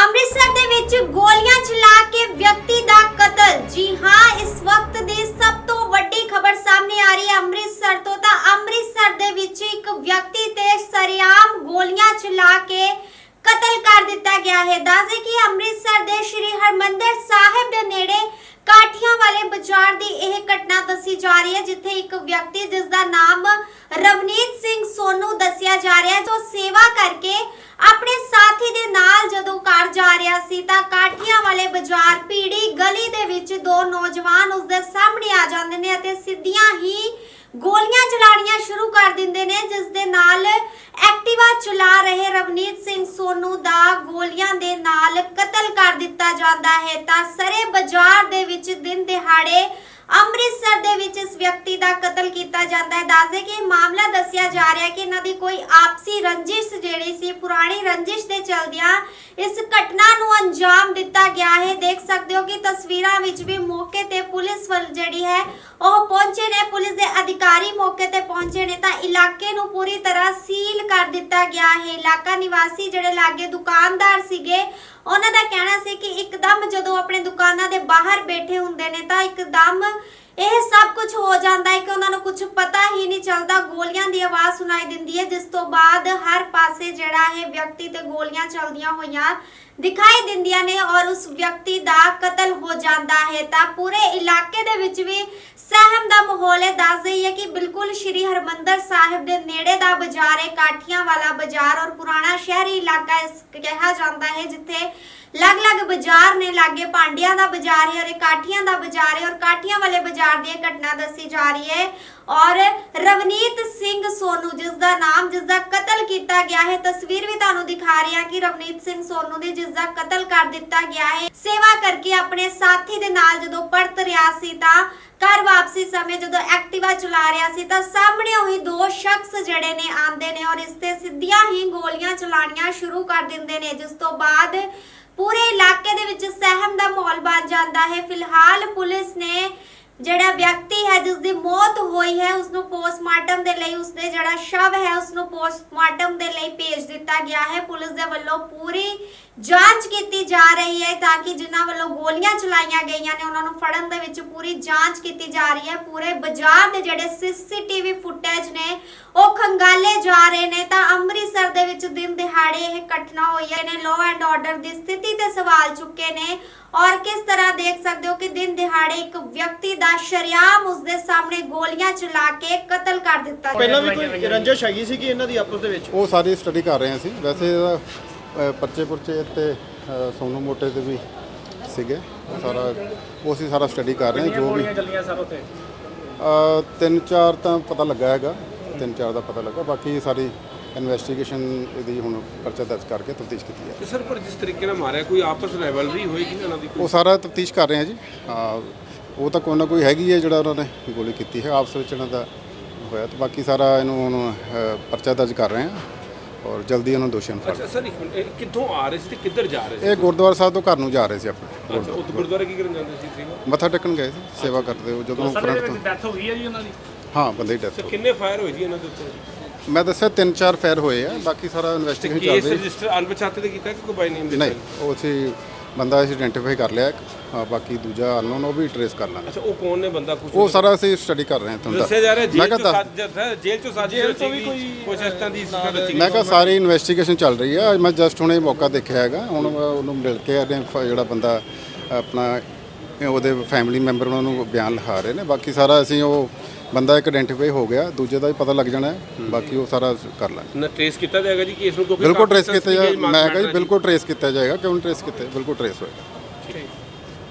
ਅੰਮ੍ਰਿਤਸਰ ਦੇ ਵਿੱਚ ਗੋਲੀਆਂ ਚਲਾ ਕੇ ਵਿਅਕਤੀ ਦਾ ਕਤਲ। ਜੀ ਹਾਂ, ਇਸ ਵਕਤ ਦੀ ਸਭ ਤੋਂ ਵੱਡੀ ਖਬਰ ਸਾਹਮਣੇ ਆ ਰਹੀ ਹੈ ਅੰਮ੍ਰਿਤਸਰ ਤੋਂ। ਤਾਂ ਅੰਮ੍ਰਿਤਸਰ ਦੇ ਵਿੱਚ ਇੱਕ ਵਿਅਕਤੀ ਤੇ ਸਰਿਆਮ ਗੋਲੀਆਂ ਚਲਾ ਕੇ ਕਤਲ ਕਰ ਦਿੱਤਾ ਗਿਆ ਹੈ। ਦੱਸਦੇ ਕਿ ਅੰਮ੍ਰਿਤਸਰ ਦੇ ਸ਼੍ਰੀ ਹਰਮੰਦਰ ਸਾਹਿਬ ਦੇ ਨੇੜੇ ਕਾਠੀਆਂ ਵਾਲੇ ਬਾਜ਼ਾਰ ਦੀ ਇਹ ਘਟਨਾ ਦੱਸੀ ਜਾ ਰਹੀ ਹੈ, ਜਿੱਥੇ ਇੱਕ ਵਿਅਕਤੀ ਜਿਸ ਦਾ ਨਾਮ ਰਵਨੀਤ ਸਿੰਘ ਸੋਨੂ ਦੱਸਿਆ ਜਾ ਰਿਹਾ ਹੈ ਜੋ ਸੇਵਾ ਕਰਕੇ ਆਪਣੇ ਸਾਥੀ ਦੇ ਨਾਲ ਜਦੋਂ ਘਰ ਜਾ ਰਿਹਾ ਸੀ ਤਾਂ ਕਾਠੀਆਂ ਵਾਲੇ ਬਾਜ਼ਾਰ ਪੀੜੀ ਗਲੀ ਦੋ ਨੌਜਵਾਨ ਉਸ ਦੇ ਸਾਹਮਣੇ ਆ ਜਾਂਦੇ ਨੇ ਅਤੇ ਸਿੱਧੀਆਂ ਹੀ ਗੋਲੀਆਂ ਚਲਾਣੀਆਂ ਸ਼ੁਰੂ ਕਰ ਦਿੰਦੇ ਨੇ, ਜਿਸ ਦੇ ਨਾਲ ਐਕਟਿਵਾ ਚਲਾ ਰਹੇ ਰਵਨੀਤ ਸਿੰਘ ਸੋਨੂ ਦਾ ਗੋਲੀਆਂ ਦੇ ਨਾਲ ਕਤਲ ਕਰ ਦਿੱਤਾ ਜਾਂਦਾ ਹੈ। ਤਾਂ ਸਰੇ ਬਾਜ਼ਾਰ ਦੇ ਵਿੱਚ ਦਿਨ ਦਿਹਾੜੇ ਅੰਮ੍ਰਿਤਸਰ ਦੇ ਵਿੱਚ ਇਸ ਵਿਅਕਤੀ ਦਾ ਕਤਲ ਕੀਤਾ ਜਾਂਦਾ ਹੈ। ਦੱਸਦੇ ਕਿ ਇਹ ਮਾਮਲਾ ਦੱਸਿਆ ਜਾ ਰਿਹਾ ਕਿ ਇਹਨਾਂ ਦੀ ਕੋਈ ਆਪਸੀ ਰੰਜਿਸ਼ ਜਿਹੜੀ ਸੀ, ਪੁਰਾਣੀ ਰੰਜਿਸ਼ ਦੇ ਚਲਦਿਆਂ ਇਸ ਘਟਨਾ ਨੂੰ ਅੰਜਾਮ ਦਿੱਤਾ ਗਿਆ ਹੈ। ਦੇਖ ਸਕਦੇ ਹੋ ਕਿ ਤਸਵੀਰਾਂ ਵਿੱਚ ਵੀ ਮੌਕੇ ਤੇ ਪੁਲਿਸ ਵੱਲ ਜਿਹੜੀ ਹੈ, ਉਹ ਪਹੁੰਚੇ ਨੇ, ਪੁਲਿਸ ਦੇ ਅਧਿਕਾਰੀ ਮੌਕੇ ਤੇ ਪਹੁੰਚੇ ਨੇ, ਤਾਂ ਇਲਾਕੇ ਨੂੰ ਪੂਰੀ ਤਰ੍ਹਾਂ ਸੀਲ ਕਰ ਦਿੱਤਾ ਗਿਆ ਹੈ। ਇਲਾਕਾ ਨਿਵਾਸੀ ਜਿਹੜੇ ਲਾਗੇ ਦੁਕਾਨਦਾਰ ਸੀਗੇ, ਉਹਨਾਂ ਦਾ ਕਹਿਣਾ ਸੀ ਕਿ ਇੱਕਦਮ ਜਦੋਂ ਆਪਣੇ ਦੁਕਾਨਾਂ ਦੇ ਬਾਹਰ ਬੈਠੇ ਹੁੰਦੇ ਨੇ, ਤਾਂ ਇੱਕਦਮ ਇਹ ਸਭ ਕੁਝ ਹੋ ਜਾਂਦਾ ਹੈ ਕਿ ਉਹਨਾਂ ਨੂੰ ਕੁਝ ਪਤਾ ਹੀ ਨਹੀਂ ਚੱਲਦਾ। ਗੋਲੀਆਂ ਦੀ ਆਵਾਜ਼ ਸੁਣਾਈ ਦਿੰਦੀ ਹੈ, ਜਿਸ ਤੋਂ ਬਾਅਦ ਹਰ ਪਾਸੇ ਜਿਹੜਾ ਇਹ ਵਿਅਕਤੀ ਤੇ ਗੋਲੀਆਂ ਚੱਲਦੀਆਂ ਹੋਈਆਂ ਦਿਖਾਈ ਦਿੰਦੀਆਂ ਨੇ ਔਰ ਉਸ ਵਿਅਕਤੀ ਦਾ ਕਤਲ ਹੋ ਜਾਂਦਾ ਹੈ। ਤਾਂ ਪੂਰੇ ਇਲਾਕੇ ਦੇ ਵਿੱਚ ਵੀ ਸਹਿਮ ਦਾ ਮਾਹੌਲ ਹੈ ਦੱਸ ਰਹੀ ਕਿ ਬਿਲਕੁਲ ਸ਼੍ਰੀ ਹਰਮੰਦਰ ਸਾਹਿਬ ਦੇ ਨੇੜੇ ਦਾ ਬਾਜ਼ਾਰ ਹੈ, ਕਾਠੀਆਂ ਵਾਲਾ ਬਾਜ਼ਾਰ ਔਰ ਪੁਰਾਣਾ ਸ਼ਹਿਰੀ ਇਲਾਕਾ ਇਸ ਕਿਹਾ ਜਾਂਦਾ ਹੈ ਜਿੱਥੇ ਅਲੱਗ-ਅਲੱਗ ਬਾਜ਼ਾਰ ਨੇ ਲਾਗੇ ਪਾਂਡਿਆਂ ਦਾ ਬਾਜ਼ਾਰ ਹੈ ਔਰ ਇਹ ਕਾਠੀਆਂ ਦਾ ਬਾਜ਼ਾਰ ਹੈ ਔਰ ਕਾਠੀਆਂ ਵਾਲੇ ਬਾਜ਼ਾਰ ਦੀ ਇਹ ਘਟਨਾ ਦੱਸੀ ਜਾ ਰਹੀ ਹੈ ਔਰ ਰਵਨੀਤ ਸਿੰਘ ਸੋਨੂ ਜਿਸ ਦਾ ਨਾਮ ਜਿਸ ਦਾ ਕਤਲ ਕੀਤਾ ਗਿਆ ਹੈ, ਤਸਵੀਰ ਵੀ ਤੁਹਾਨੂੰ ਦਿਖਾ ਰਹੀ ਹਾਂ ਕਿ ਰਵਨੀਤ ਸਿੰਘ ਸੋਨੂ ਦੀ ਜਿਸ ਦਾ ਕਤਲ ਕਰ ਦਿੱਤਾ ਗਿਆ ਹੈ। ਸੇਵਾ ਕਰਕੇ ਆਪਣੇ ਸਾਥੀ ਦੇ ਨਾਲ ਜਦੋਂ ਪਰਤ ਰਿਹਾ ਸੀ ਤਾਂ ਘਰ ਵਾਪਸੀ ਸਮੇਂ ਜਦੋਂ ਐਕਟਿਵਾ ਚਲਾ ਰਿਹਾ ਸੀ ਤਾਂ ਸਾਹਮਣੇ ਉਹੀ ਦੋ ਸ਼ਖਸ ਜਿਹੜੇ ਨੇ ਆਂਦੇ ਨੇ ਔਰ ਇਸ ਤੇ ਸਿੱਧੀਆਂ ਹੀ ਗੋਲੀਆਂ ਚਲਾਣੀਆਂ ਸ਼ੁਰੂ ਕਰ ਦਿੰਦੇ ਨੇ, ਜਿਸ ਤੋਂ ਬਾਅਦ ਪੂਰੇ ਇਲਾਕੇ ਦੇ ਵਿੱਚ ਸਹਿਮ ਦਾ ਮਾਹੌਲ ਬਣ ਜਾਂਦਾ ਹੈ। ਫਿਲਹਾਲ ਪੁਲਿਸ ਨੇ ਜਿਹੜਾ ਵਿਅਕਤੀ ਹੈ ਜਿਸ ਦੀ ਮੌਤ ਹੋਈ ਹੈ ਉਸ ਨੂੰ ਪੋਸਟਮਾਰਟਮ ਦੇ ਲਈ ਉਸਦੇ ਜਿਹੜਾ ਸ਼ਵ ਹੈ ਉਸ ਨੂੰ ਪੋਸਟਮਾਰਟਮ ਦੇ ਲਈ ਭੇਜ ਦਿੱਤਾ ਗਿਆ ਹੈ। ਪੁਲਿਸ ਦੇ ਵੱਲੋਂ ਪੂਰੀ ਜਾਂਚ ਕੀਤੀ ਜਾ ਰਹੀ ਹੈ ਤਾਂ ਕਿ ਜਿਨ੍ਹਾਂ ਵੱਲੋਂ ਗੋਲੀਆਂ ਚਲਾਈਆਂ ਗਈਆਂ ਨੇ, ਉਹਨਾਂ ਨੂੰ ਫੜਨ ਦੇ ਵਿੱਚ ਪੂਰੀ ਜਾਂਚ ਕੀਤੀ ਜਾ ਰਹੀ ਹੈ। ਪੂਰੇ ਬਾਜ਼ਾਰ ਦੇ ਜਿਹੜੇ ਸੀਸੀਟੀਵੀ ਫੁਟੇਜ ਨੇ, ਉਹ ਖੰਗਾਲੇ ਜਾ ਰਹੇ ਨੇ ਤਾਂ ਅੰਮ੍ਰਿਤਸਰ ਦੇ ਵਿੱਚ ਦਿਨ ਦਿਹਾੜੇ ਇਹ ਘਟਨਾ ਹੋਈ ਹੈ ਨੇ ਲਾਅ ਐਂਡ ਆਰਡਰ ਦੀ ਸਥਿਤੀ ਤੇ ਸਵਾਲ ਚੁੱਕੇ ਨੇ। ਔਰ ਕਿਸ ਤਰ੍ਹਾਂ ਦੇਖ ਸਕਦੇ ਹੋ ਕਿ ਦਿਨ ਦਿਹਾੜੇ ਇੱਕ ਵਿਅਕਤੀ ਦਾ ਸ਼ਰਿਆਮ ਉਸ ਦੇ ਸਾਹਮਣੇ ਗੋਲੀਆਂ ਚਲਾ ਕੇ ਕਤਲ ਕਰ ਦਿੱਤਾ ਪਹਿਲਾਂ ਵੀ ਕੋਈ ਰੰਜਿਸ਼ ਹੈਗੀ ਸੀ ਕਿ ਇਹਨਾਂ ਦੀ ਆਪਸ ਦੇ ਵਿੱਚ? ਉਹ ਸਾਰੀ ਸਟੱਡੀ ਕਰ ਰਹੇ ਸੀ। ਵੈਸੇ ਇਹਦਾ, ਅ, ਪਰਚੇ ਪੁਰਚੇ ਤੇ ਅ, ਸੋਨੂ ਮੋਟੇ ਤੇ ਵੀ ਸੀਗੇ। ਉਹ ਸਾਰਾ ਉਹ ਅਸੀਂ ਸਾਰਾ ਸਟੱਡੀ ਕਰ ਰਹੇ ਹਾਂ ਜੋ ਵੀ। ਚੱਲੀਆਂ ਸਰ ਉੱਥੇ? ਅ, ਤਿੰਨ ਚਾਰ ਤਾਂ ਪਤਾ ਲੱਗਾ ਹੈਗਾ। ਤਿੰਨ ਚਾਰ ਦਾ ਪਤਾ ਲੱਗਾ। ਬਾਕੀ ਸਾਰੀ ਇਨਵੈਸਟੀਗੇਸ਼ਨ ਇਹਦੀ ਹੁਣ ਪਰਚਾ ਦਰਜ ਕਰਕੇ ਤਫਤੀਸ਼ ਕੀਤੀ ਹੈ। ਤੇ ਸਰ ਪਰ ਜਿਸ ਤਰੀਕੇ ਨਾਲ ਮਾਰਿਆ ਕੋਈ ਆਪਸ ਰਾਈਵਲਰੀ ਹੋਏਗੀ ਨਾ ਉਹਨਾਂ ਦੀ ਉਹ ਸਾਰਾ ਤਫਤੀਸ਼ ਕਰ ਰਹੇ ਹਾਂ ਜੀ। ਹਾਂ ਉਹ ਤਾਂ ਕੋਈ ਨਾ ਕੋਈ ਹੈਗੀ ਹੈ ਜਿਹੜਾ ਉਹਨਾਂ ਨੇ ਗੋਲੀ ਕੀਤੀ ਹੈ। ਆਪਸ ਵਿੱਚ ਇਹਨਾਂ ਦਾ ਹੋਇਆ ਤੇ ਬਾਕੀ ਸਾਰਾ ਇਹਨੂੰ ਹੁਣ ਅ, ਪਰਚਾ ਦਰਜ ਕਰ ਰਹੇ ਹਾਂ ਔਰ ਜਲਦੀ ਉਹਨਾਂ ਦੋਸ਼ੀਆਂ ਨੂੰ ਫੜ ਅੱਛਾ ਸਰ ਇੱਕ ਮਿੰਟ ਇਹ ਕਿੱਥੋਂ ਆ ਰਹੇ ਸੀ ਤੇ ਕਿੱਧਰ ਜਾ ਰਹੇ ਸੀ? ਇਹ ਗੁਰਦੁਆਰਾ ਸਾਹਿਬ ਤੋਂ ਘਰ ਨੂੰ ਜਾ ਰਹੇ ਸੀ ਆਪਣੇ। ਅੱਛਾ ਉਹ ਗੁਰਦੁਆਰੇ। ਕੀ ਕਰਨ ਜਾਂਦੇ ਸੀ ਸੀਗਾ ਮੱਥਾ ਟੇਕਣ ਗਏ ਸੀ ਸੇਵਾ ਕਰਦੇ ਹੋ ਜਦੋਂ ਫਰੰਟ ਤੋਂ। ਡੈਥ ਹੋ ਗਈ ਹੈ ਜੀ ਉਹਨਾਂ ਦੀ? ਹਾਂ ਬੰਦੇ ਦੀ ਡੈਥ ਸਰ ਕਿੰਨੇ ਫਾਇਰ ਹੋਏ ਜੀ ਇਹਨਾਂ ਦੇ ਉੱਤੇ। ਮੈਂ ਦੱਸਿਆ ਤਿੰਨ ਚਾਰ ਫੈਰ ਹੋਏ ਆ ਬਾਕੀ ਸਾਰਾ ਇਨਵੈਸਟੀਗੇਸ਼ਨ ਚੱਲ ਕੇਸ ਰਹੀ ਰਜਿਸਟਰ ਅਣਪਛਾਤੇ ਤੇ ਕੀਤਾ ਕਿ ਕੋਈ ਬਾਈ ਨੇਮ ਨਹੀਂ ਉਹ ਅਸੀਂ ਬੰਦਾ ਅਸੀਂ ਆਇਡੈਂਟੀਫਾਈ ਕਰ ਲਿਆ ਇੱਕ ਹਾਂ, ਬਾਕੀ ਦੂਜਾ ਅਨਨੋਨ ਉਹ ਵੀ ਟਰੇਸ ਕਰ ਲਾਂਗੇ। ਅੱਛਾ ਉਹ ਕੌਣ ਨੇ ਬੰਦਾ ਕੁਝ ਉਹ ਸਾਰਾ ਅਸੀਂ ਸਟੱਡੀ ਕਰ ਰਹੇ ਹਾਂ ਤੁਹਾਨੂੰ ਦੱਸਿਆ ਜਾ ਰਿਹਾ ਮੈਂ ਜੇਲ੍ਹ ਕਿਹਾ ਤੋਂ ਦੱਸ- ਸਾਜ ਜੇਲ੍ਹ ਕੁਝ ਇਸ ਤਰ੍ਹਾਂ ਦੀ ਰਚੀ ਮੈਂ ਕਿਹਾ ਸਾਰੀ ਇਨਵੈਸਟੀਗੇਸ਼ਨ ਚੱਲ ਰਹੀ ਹੈ ਮੈਂ ਜਸਟ ਹੁਣੇ ਮੌਕਾ ਦੇਖਿਆ ਹੈਗਾ ਹੁਣ ਮੈਂ ਉਹਨੂੰ ਮਿਲ ਕੇ ਫ- ਜਿਹੜਾ ਬੰਦਾ ਆਪਣਾ ਇਹ ਉਹਦੇ ਫੈਮਿਲੀ ਮੈਂਬਰ ਉਹਨਾਂ ਨੂੰ ਬਿਆਨ ਲਿਖਾ ਰਹੇ ਨੇ ਬਾਕੀ ਸਾਰਾ ਅਸੀਂ ਉਹ ਬੰਦਾ ਇੱਕ ਆਇਡੈਂਟੀਫਾਈ ਹੋ ਗਿਆ ਦੂਜੇ ਦਾ ਵੀ ਪਤਾ ਲੱਗ ਜਾਣਾ ਹੈ ਬਾਕੀ ਉਹ ਸਾਰਾ ਕਰ ਲਾਂਗੇ। ਨਾ ਟ੍ਰੇਸ ਕੀਤਾ ਜਾਏਗਾ ਜੀ ਕੇਸ ਨੂੰ ਕਿਉਂਕਿ ਬਿਲਕੁਲ ਟਰੇਸ ਕੀਤਾ ਜਾਏਗਾ ਮੈਂ ਕਿਹਾ ਜੀ ਬਿਲਕੁਲ ਟਰੇਸ ਕੀਤਾ ਜਾਏਗਾ ਕਿਉਂ ਟਰੇਸ ਕੀਤਾ ਬਿਲਕੁਲ ਟਰੇਸ ਹੋਏਗਾ।